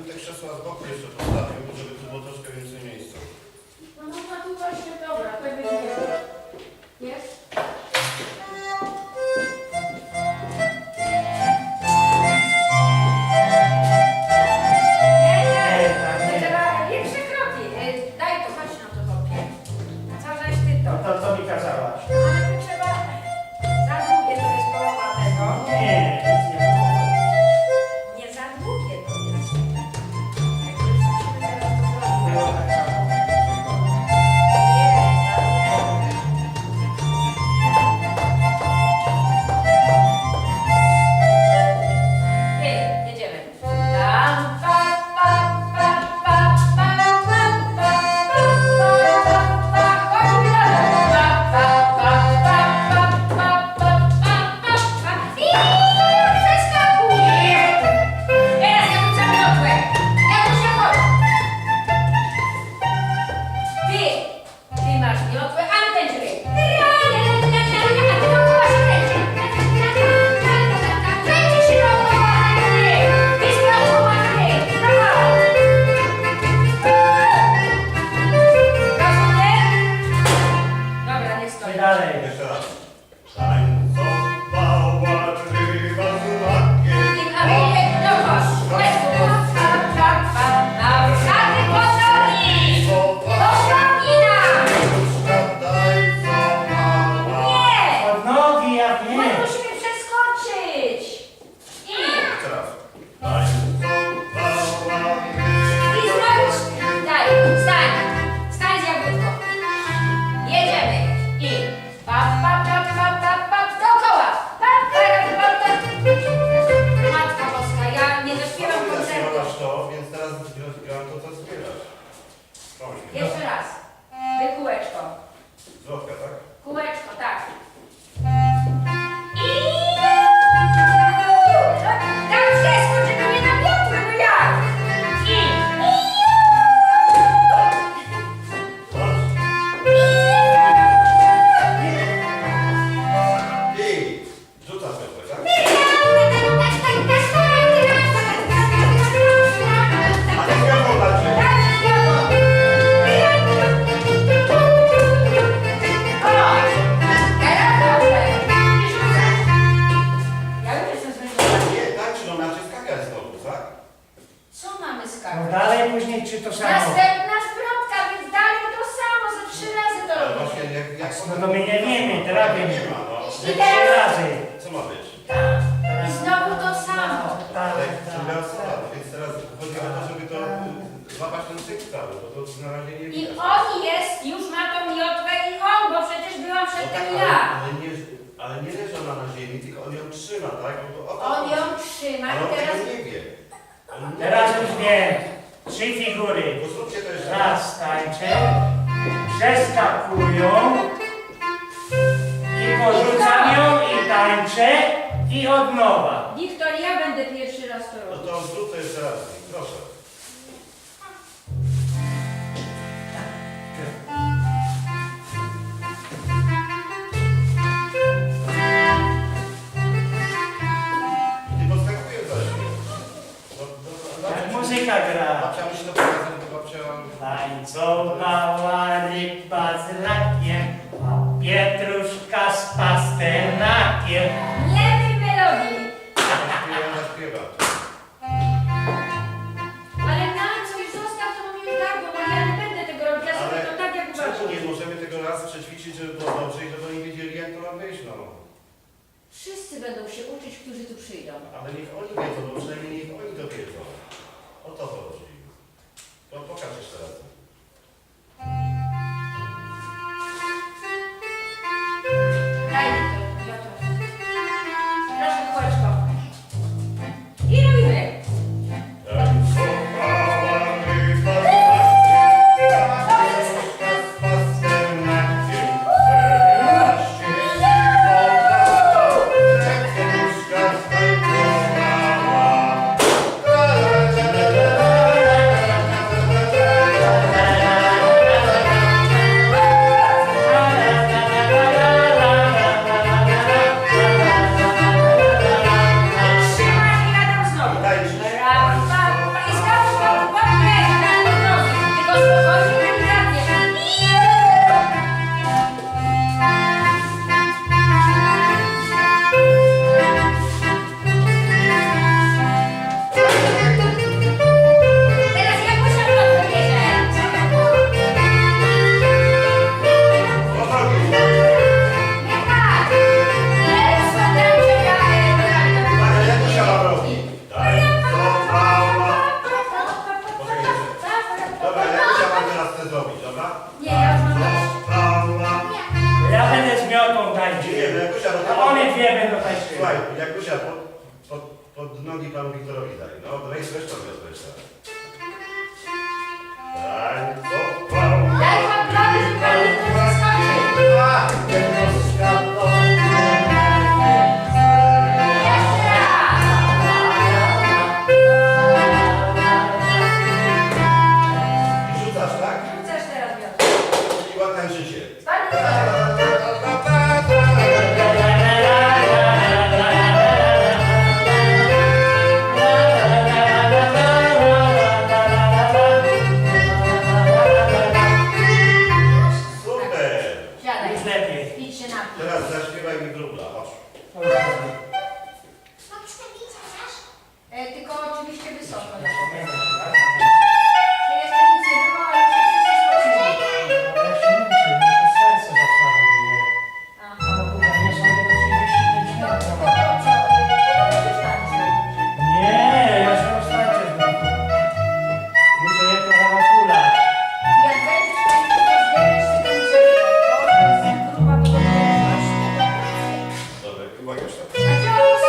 bym te krzesła z boku jeszcze postawił, żeby tu było troszkę więcej miejsca. No, no, no tu właśnie, dobra, tak będzie. Jest? Sorry. If bo to znalezienie I on jest, już ma tą miotłę i on, bo przecież byłam No tak, przedtem ja. ale, nie, ale nie leży ona na ziemi, tylko on ją trzyma, tak? To- o, to On ją trzyma Ale i no, on teraz... nie wie. On nie Teraz już wiem. Trzy figury. Bo zróbcie to raz. Tańczę, przeskakują i porzucam ją i tańczę i od nowa. Wiktoria, będę pierwszy raz to No to zrób to jeszcze raz, proszę. Piękna gra. Babcia musi to pokazać, bo babcia... Tańcowała ryba z rakiem, a pietruszka z pastelakiem. Dobra,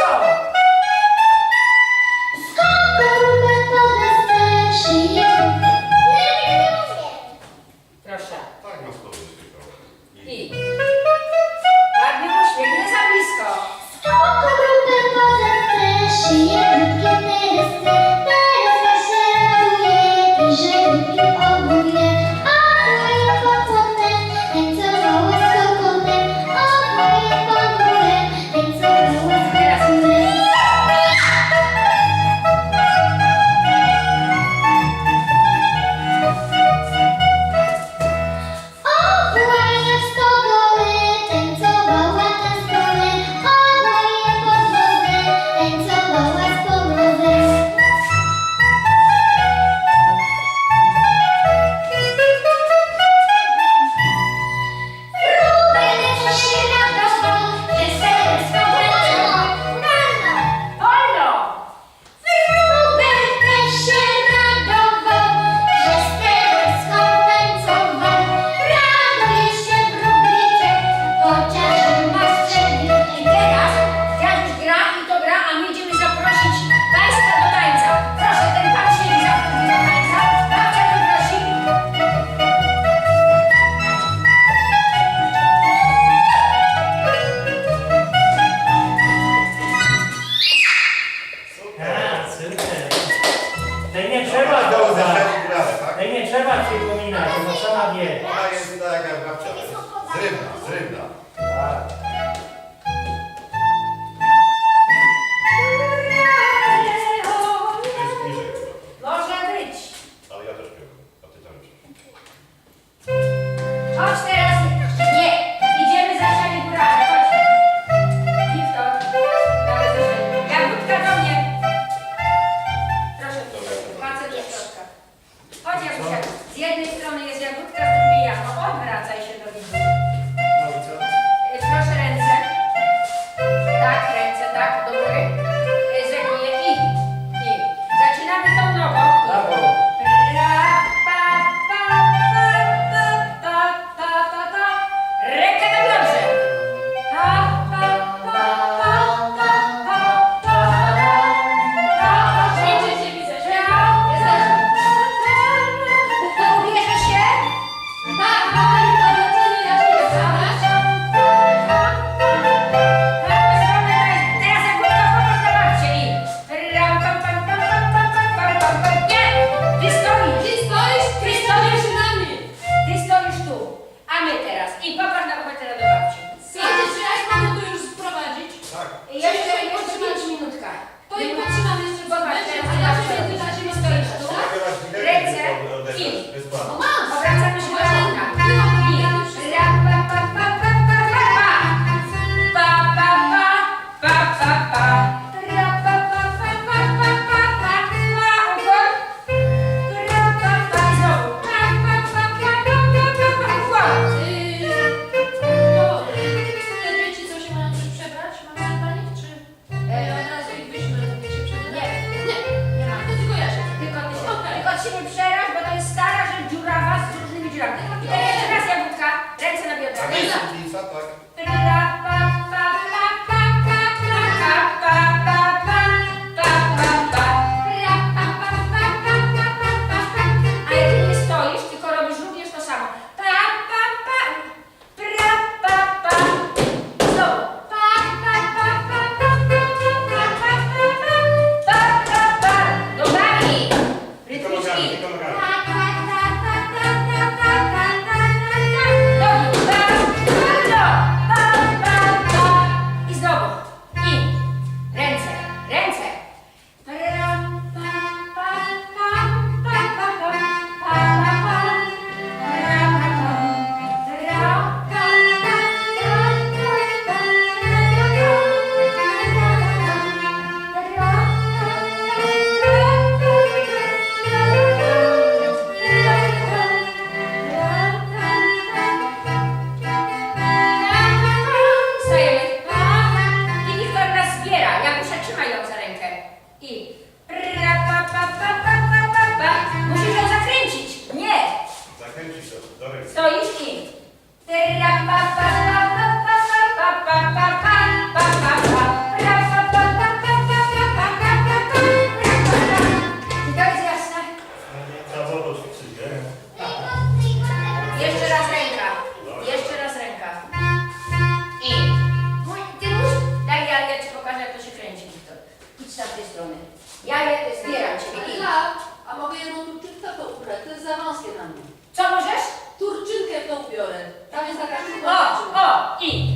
e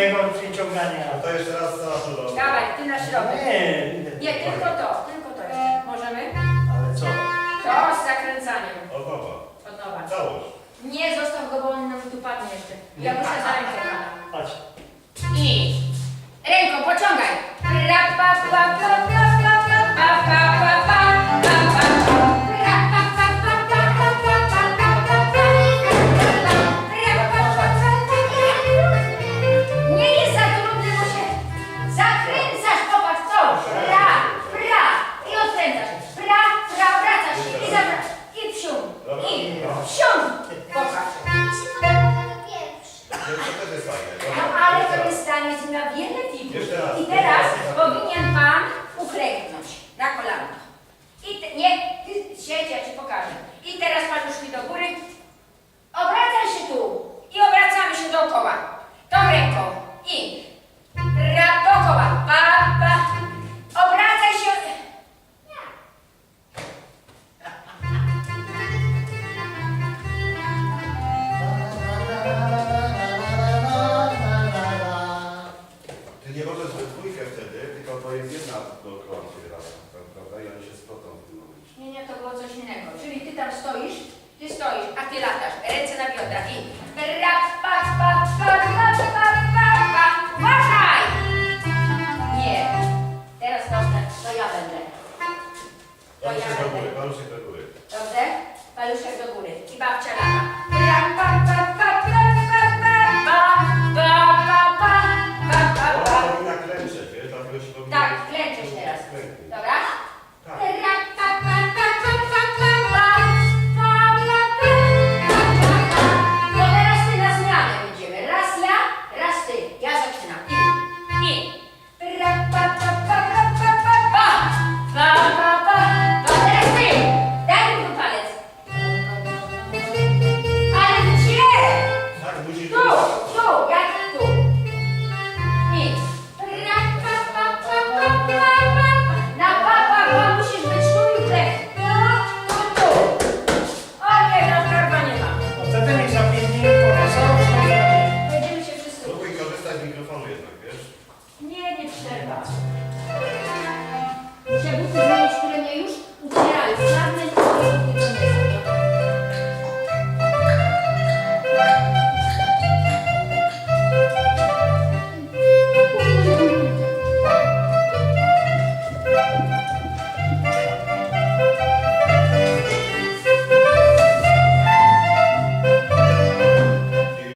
tego przyciągania. To jeszcze raz na środek. Dawaj, ty na środek. Nie, Nie, tylko to, tylko to jeszcze. Możemy? Ale co? To z zakręcaniem. Od nowa. Od nowa. Całość. Nie zostaw go, bo on nam tu padnie jeszcze. Ja muszę za rękę pana. Patrz. I ręką pociągaj. Ra, pa, pa, pa, pa, pa, pa, pa, pa.